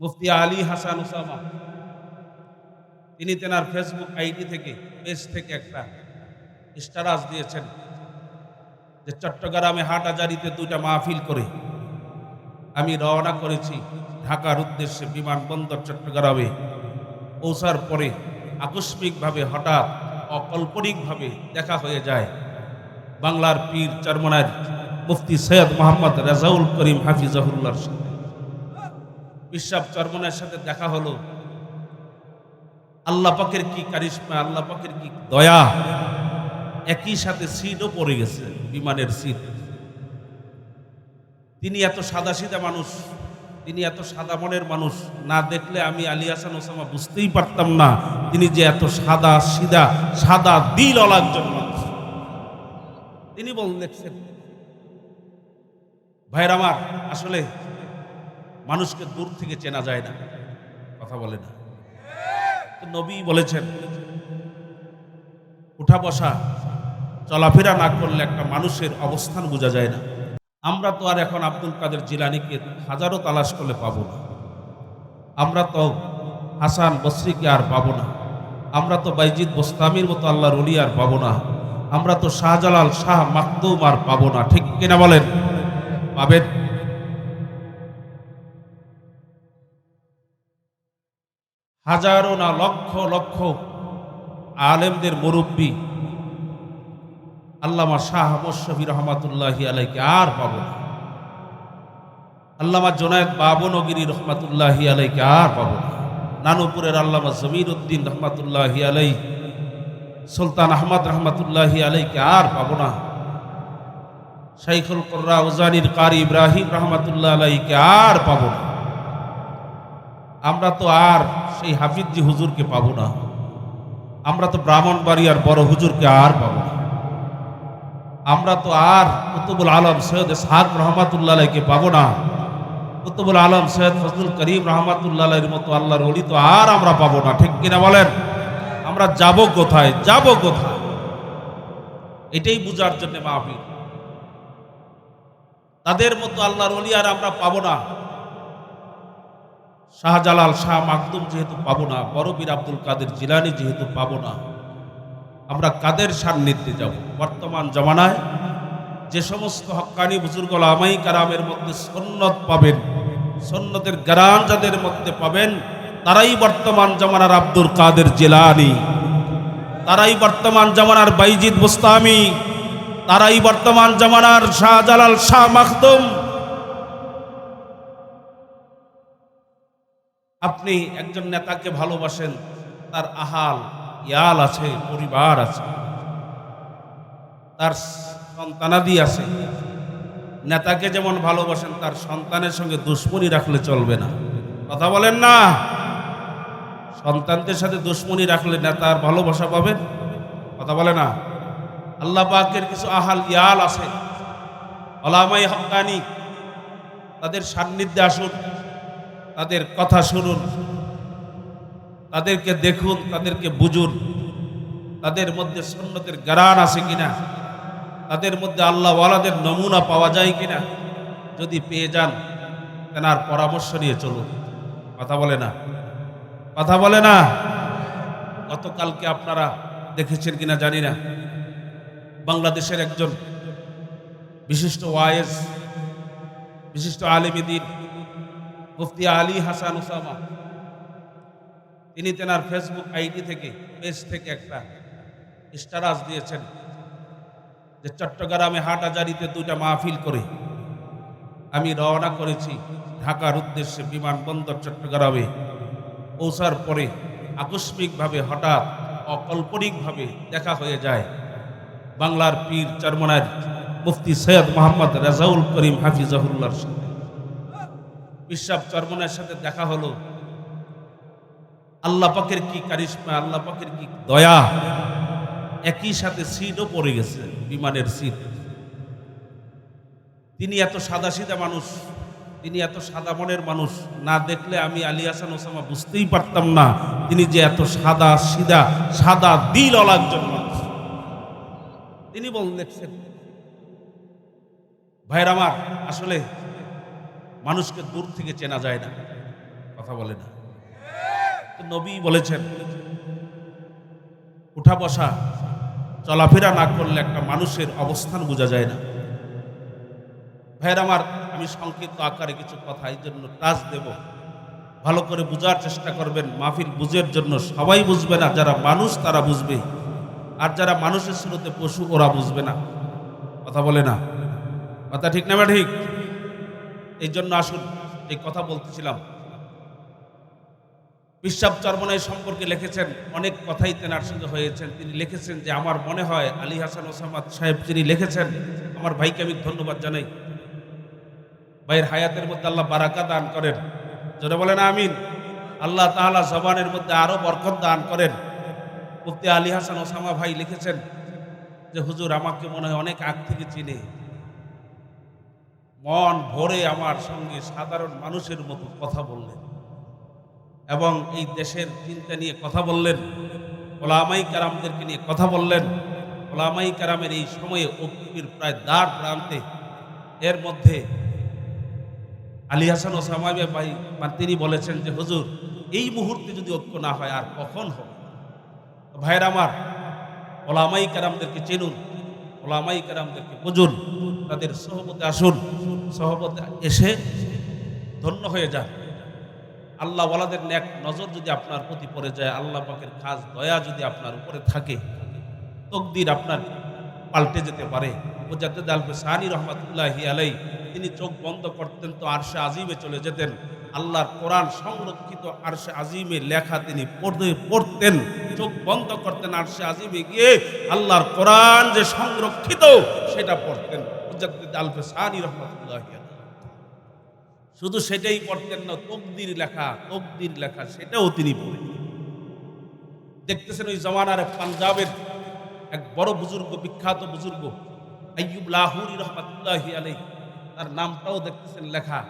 মুফতি আলী হাসান উসামা। তিনি তেনার Facebook ID থেকে, পেজ থেকে একটা স্টারাস দিয়েছেন যে চট্টগ্রামে হাটহাজারিতে দুইটা মাহফিল করে আমি রওনা করেছি ঢাকার উদ্দেশ্যে বিমানবন্দর চট্টগ্রামে। পৌঁছার পরে আকস্মিকভাবে হঠাৎ অকল্পনিকভাবে দেখা হয়ে যায় বাংলার পীর চরমনার মুফতি সৈয়দ মোহাম্মদ রাজাউল করিম হাফিজাহুল্লার সাথে। বিশ্বাব চরমনের সাথে দেখা হলো। আল্লাহ পাকের কি কারিশমা, আল্লাহ পাকের কি দয়া? একই সাথে সিটও পড়ে গেছে, বিমানের সিট তিনি এত সাদা সাদাসিধা মানুষ, তিনি এত সাদা মনের মানুষ, না দেখলে আমি আলী হাসান ওসামা বুঝতেই পারতাম না তিনি যে এত সাদা সিধা সাদা দিল একজন মানুষ। তিনি বল দেখছেন ভাইয়ের আমার, আসলে মানুষকে দূর থেকে চেনা যায় না। কথা বলে না। নবী বলেছেন, উঠা বসা, চলাফেরা না করলে একটা মানুষের অবস্থান বোঝা যায় না। আমরা তো আর এখন আব্দুল কাদের জিলানিকে হাজারো তালাশ করলে পাবো না। আমরা তো হাসান বসরিকে আর পাবো না। আমরা তো বাইজিদ বোস্তামির মতো আল্লাহ অলি আর পাবো না। আমরা তো শাহজালাল শাহ মাকদুম আর পাবো না। ঠিক কিনা বলেন? পাবেন? হাজারো না লক্ষ লক্ষ আলেমদের মুরব্বী আল্লামা শাহ মোশফি রহমাতুল্লাহি আলাইকে আর পাব না। আল্লামা জোনায়দ বাবনগিরি রহমাতুল্লাহি আলাইকে আর পাব না। নানুপুরের আল্লামা জমির উদ্দিন রহমাতুল্লাহি আলাই সুলতান আহমদ রহমাতুল্লাহি আলাইকে আর পাব না। শাইখুল কর্রা উজানির কারি ইব্রাহিম রহমাতুল্লাহ আলাইকে আর পাব না। আমরা তো আর সেই হাফিজি হুজুরকে পাবো না। আমরা তো ব্রাহ্মণ বাড়ি ব্রাহ্মণবাড়িয়ার বড় হুজুরকে আর পাবো না। আমরা তো আর কুতুবুল আলম সৈয়দ সাহাক রহমাতুল্লাহকে পাবো না। কুতুবুল আলম সৈয়দ ফজলুল করিম রহমাতুল্লাহের মতো আল্লাহর অলি তো আর আমরা পাবো না। ঠিক কিনা বলেন? আমরা যাব কোথায়? যাব কোথায়? এটাই বুঝার জন্য মাহফিল। তাদের মতো আল্লাহর অলি আর আমরা পাবো না। শাহজালাল শাহ মাকদুম যেহেতু পাবো না, বড়বীর আব্দুল কাদের জিলানি যেহেতু পাবো না, আমরা কাদের সান্নিধ্যে যাব? বর্তমান জমানায় যে সমস্ত হক্কানি বুজুর্গ আমাই কারামের মধ্যে সন্ন্যত পাবেন, সন্ন্যতের গারান যাদের মধ্যে পাবেন, তারাই বর্তমান জমানার আব্দুল কাদের জিলানি। তারাই বর্তমান জমানার বাইজিদ মুস্তামি, তারাই বর্তমান জমানার শাহজালাল শাহ মাকদুম। আপনি একজন নেতাকে ভালোবাসেন, তার আহাল, ইয়াল আছে, পরিবার আছে, তার সন্তানাদি আছে। নেতাকে যেমন ভালোবাসেন, তার সন্তানের সঙ্গে দুশ্মনী রাখলে চলবে না। কথা বলেন না। সন্তানদের সাথে দুশ্মনী রাখলে নেতার ভালোবাসা পাবেন কথা বলে না। আল্লাহ পাকের কিছু আহাল, ইয়াল আছে। অলামাই হকানি, তাদের সান্নিধ্যে আসুন। তাদের কথা শুনুন। তাদেরকে দেখুন, তাদেরকে বুঝুন। তাদের মধ্যে সন্ন্যতের গারান আছে কিনা? তাদের মধ্যে আল্লাহওয়ালাদের নমুনা পাওয়া যায় কিনা? যদি পেয়ে যান, তেনার পরামর্শ নিয়ে চলুন। কথা বলে না? কথা বলে না? গতকালকে আপনারা দেখেছেন কিনা জানি না। বাংলাদেশের একজন বিশিষ্ট ওয়াইজ, বিশিষ্ট আলিমিদিন মুফতি আলী হাসান উসামা। তিনি তেনার ফেসবুক আইডি থেকে, পেজ থেকে একটা স্টারাস দিয়েছেন যে চট্টগ্রামে হাটহাজারিতে দুইটা মাহফিল করে আমি রওনা করেছি ঢাকার উদ্দেশ্যে বিমানবন্দর চট্টগ্রামে। পৌঁছার পরে আকস্মিকভাবে হঠাৎ অকল্পনিকভাবে দেখা হয়ে যায় বাংলার পীর চরমনার মুফতি সৈয়দ মোহাম্মদ রাজাউল করিম হাফিজাহুল্লার সাথে। বিশ্বাব চরমনের সাথে দেখা হলো। আল্লাহ পাকের কি কারিশমা, আল্লাহ পাকের কি দয়া? একই সাথে সিটও পড়ে গেছে, বিমানের সিট তিনি এত সাদাসিধা মানুষ, তিনি এত সাদা মনের মানুষ, না দেখলে আমি আলী হাসান ওসামা বুঝতেই পারতাম না তিনি যে এত সাদা সিধা সাদা দিল একজন মানুষ। তিনি বল দেখছেন ভাইয়ের আমার, আসলে মানুষকে দূর থেকে চেনা যায় না। কথা বলে না। নবী বলেছেন, উঠা বসা, চলাফেরা না করলে একটা মানুষের অবস্থান বোঝা যায় না। ভাইয়ের আমার, আমি সংক্ষিপ্ত আকারে কিছু কথা এই জন্য টাচ দেব। ভালো করে বোঝার চেষ্টা করবেন, মাহফিল বুঝের জন্য সবাই বুঝবে না, যারা মানুষ তারা বুঝবে। আর যারা মানুষের স্রোতে পশু, ওরা বুঝবে না। কথা বলে না। কথা ঠিক না ঠিক? এই জন্য আসুন, এই কথা বলতেছিলাম। বিশ্বাব চর্মনাই সম্পর্কে লিখেছেন, অনেক কথাই তেনার সঙ্গে হয়েছেন। তিনি লিখেছেন যে, আমার মনে হয় আলী হাসান ওসামাদ সাহেব যিনি লিখেছেন, আমার ভাইকে আমি ধন্যবাদ জানাই। ভাইয়ের হায়াতের মধ্যে আল্লাহ বারাকা দান করেন। যেটা বলেন, আমিন। আল্লাহ তাআলা জবানের মধ্যে আরও বরকত দান করেন। মুফতি আলী হাসান ওসামা ভাই লিখেছেন যে, হুজুর, আমাকে মনে হয় অনেক আগ থেকে চিনে। মন ভরে আমার সঙ্গে সাধারণ মানুষের মতো কথা বললেন এবং এই দেশের চিন্তা নিয়ে কথা বললেন, ওলামাই কারামদেরকে নিয়ে কথা বললেন। ওলামাই কারামের এই সময়ে অগ্নির প্রায় দ্বার প্রান্তে এর মধ্যে আলী হাসান ও সামাবে ভাই মানে তিনি বলেছেন যে, হুজুর, এই মুহূর্তে যদি ঐক্য না হয়, আর কখন হবে? ভাইয়ের আমার, ওলামাই কারামদেরকে চিনুন, ওলামাই কারামদেরকে বুঝুন। তাদের সহপতি আসুন সহপতি এসে ধন্য হয়ে যান। আল্লাহ ওয়ালাদের ন্যাক নজর যদি আপনার প্রতি পড়ে যায়, আল্লাহ পাকের খাস দয়া যদি আপনার উপরে থাকে, তকদির আপনার পাল্টে যেতে পারে। মুজাদ্দ আল সাহানি রহমতুল্লাহি আলাই তিনি চোখ বন্ধ করতেন তো আরশে আজিমে চলে যেতেন। আল্লাহর কোরআন সংরক্ষিত আরশে আজিমে লেখা তিনি পড়তে পড়তেন, চোখ বন্ধ করতেন আরশে আজিমে গিয়ে আল্লাহর কোরআন যে সংরক্ষিত সেটা পড়তেন। শুধু সেটাই পড়তেন না, তকদির লেখা তকদির লেখা সেটাও তিনি পড়েন। দেখতেছেন ওই জমানার পাঞ্জাবের এক বড় বুজুর্গ, বিখ্যাত বুজুর্গ, আইয়ুব লাহুরি রহমাতুল্লাহ আলাই তার নামটাও দেখতেছেন লেখা।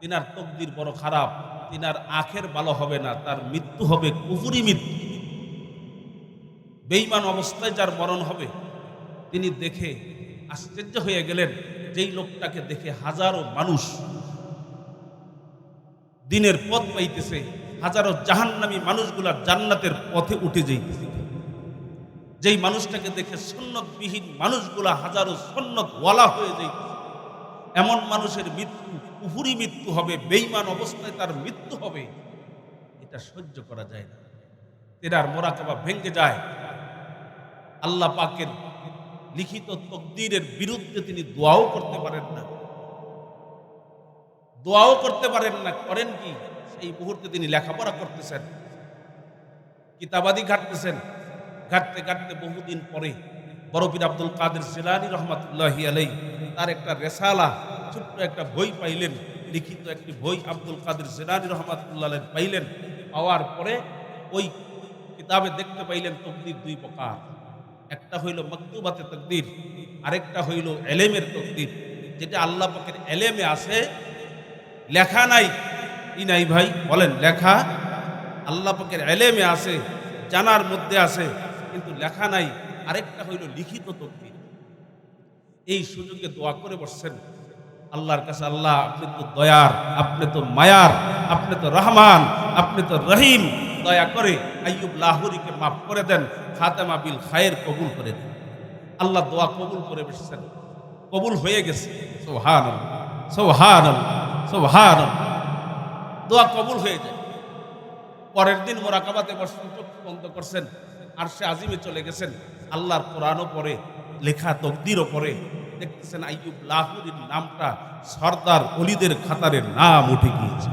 তিনার তকদির বড় খারাপ, তিনার আখের ভালো হবে না, তার মৃত্যু হবে কুফুরি মৃত্যু। বেইমান অবস্থায় যার মরণ হবে, তিনি দেখে আশ্চর্য হয়ে গেলেন, যেই লোকটাকে দেখে হাজারো মানুষ দিনের পথ পাইতেছে, হাজারো জাহান্নামী মানুষগুলা জান্নাতের পথে উঠে যাইতেছে। যেই মানুষটাকে দেখে সন্ন্যতবিহীন মানুষগুলা হাজারো সন্ন্যত ওয়ালা হয়ে যাইতেছে। এমন মানুষের মৃত্যু, কুহুরি মৃত্যু হবে বেইমান অবস্থায় তার মৃত্যু হবে। এটা সহ্য করা যায় না। তেরার মোরাকাবা ভেঙে যায়। আল্লাহ পাকের লিখিত তকদিরের বিরুদ্ধে তিনি দোয়াও করতে পারেন না। দোয়াও করতে পারেন না, করেন কি? সেই মুহূর্তে তিনি লেখাপড়া করতেছেন। কিতাবাদি ঘাটতেছেন। ঘাটতে ঘাটতে বহুদিন পরে বরফির আব্দুল কাদের সিলানি রহমতুল্লাহ আলাই তার একটা রেসালা, ছোট্ট একটা বই পাইলেন, লিখিত একটি বই আব্দুল কাদের সিলানি রহমতুল্লাহ পাইলেন, পাওয়ার পরে ওই কিতাবে দেখতে পাইলেন তকদির দুই প্রকার। একটা হইল মকতুবাতে তকদির, আরেকটা হইল এলেমের তকদির। যেটা আল্লাহ পাকের এলেমে আছে, লেখা নাই। ই নাই ভাই? বলেন, লেখা। আল্লাহ পাকের এলেমে আছে, জানার মধ্যে আছে, কিন্তু লেখা নাই। আরেকটা হইল লিখিত তকদির। এই সুযোগে দোয়া করে বসছেন, আল্লাহর কাছে আল্লাহ, আপনি তো দয়ার, আপনি তো মায়ার, আপনি তো রহমান, আপনি তো রহিম। দয়া করে আইয়ুব লাহুরিকে মাফ করে দেন, খাতেমা বিল খায়ের কবুল করে দেন। আল্লাহ দোয়া কবুল করে বসছেন। কবুল হয়ে গেছে। সোহান সোহান সোহান দোয়া কবুল হয়ে যায়। পরের দিন মোরাকাবাতে বসছেন, চোখ বন্ধ করছেন আর সে আজিমে চলে গেছেন। আল্লাহর কোরআনও পরে লেখা তকদিরও পরে দেখতেছেন আইয়ুব লাহুরির নামটা সর্দার অলিদের খাতারের নাম উঠে গিয়েছে।